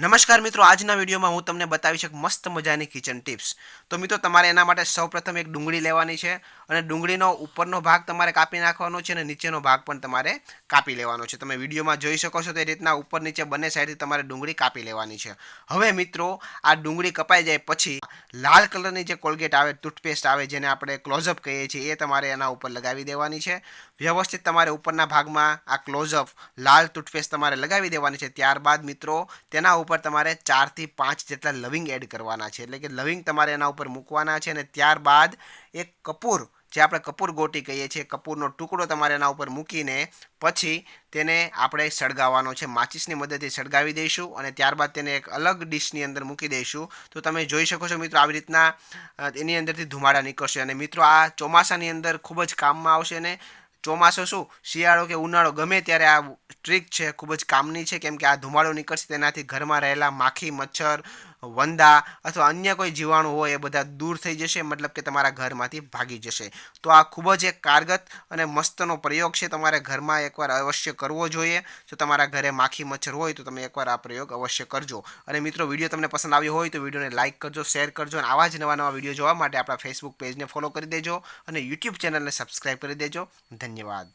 નમસ્કાર મિત્રો, આજના વિડીયોમાં હું તમને બતાવીશ એક મસ્ત મજાની કિચન ટિપ્સ તો મિત્રો, તમારે એના માટે સૌપ્રથમ એક ડુંગળી લેવાની છે. અને ડુંગળીનો ઉપરનો ભાગ તમારે કાપી નાખવાનો છે અને નીચેનો ભાગ પણ તમારે કાપી લેવાનો છે. તમે વિડીયોમાં જોઈ શકો છો તે રીતના ઉપર નીચે બંને સાઈડથી તમારે ડુંગળી કાપી લેવાની છે. હવે મિત્રો, આ ડુંગળી કપાઈ જાય પછી લાલ કલરની જે કોલગેટ આવે, ટૂથપેસ્ટ આવે જેને આપણે ક્લોઝઅપ કહીએ છીએ, એ તમારે એના ઉપર લગાવી દેવાની છે. વ્યવસ્થિત તમારે ઉપરના ભાગમાં આ ક્લોઝઅપ લાલ ટૂથપેસ્ટ તમારે લગાવી દેવાની છે. ત્યારબાદ મિત્રો, તેના ઉપર તમારે ચારથી પાંચ જેટલા લવિંગ એડ કરવાના છે. એટલે કે લવિંગ તમારે એના ઉપર મૂકવાના છે અને ત્યારબાદ એક કપૂર જે આપણે કપૂર ગોટી કહીએ છીએ, કપૂરનો ટુકડો તમારે એના ઉપર મૂકીને પછી તેને આપણે સળગાવવાનો છે. માચિસની મદદથી સળગાવી દઈશું અને ત્યારબાદ તેને એક અલગ ડિશની અંદર મૂકી દઈશું. તો તમે જોઈ શકો છો મિત્રો આવી રીતના એની અંદરથી ધુમાડા નીકળશે. અને મિત્રો આ ચોમાસાની અંદર ખૂબ જ કામમાં આવશે અને ચોમાસો શું? શિયાળો કે ઉનાળો ગમે ત્યારે આ ટ્રીક છે, ખૂબ જ કામની છે. કેમ કે આ ધુમાડો નીકળશે તેનાથી ઘરમાં રહેલા માખી, મચ્છર વંદા અથવા અન્ય કોઈ જીવાણુ હોય એ બધા દૂર થઈ જશે, મતલબ કે તમારા ઘરમાંથી ભાગી જશે. તો આ ખૂબ જ એક કારગત અને મસ્તનો પ્રયોગ છે. તમારે ઘરમાં એકવાર અવશ્ય કરવો જોઈએ. જો તમારા ઘરે માખી મચ્છર હોય તો તમે એકવાર આ પ્રયોગ અવશ્ય કરજો. અને મિત્રો, વીડિયો તમને પસંદ આવ્યો હોય તો વિડીયોને લાઇક કરજો, શેર કરજો અને આવા જ નવા નવા વીડિયો જોવા માટે આપણા ફેસબુક પેજને ફોલો કરી દેજો અને યુટ્યુબ ચેનલને સબસ્ક્રાઈબ કરી દેજો. ધન્યવાદ.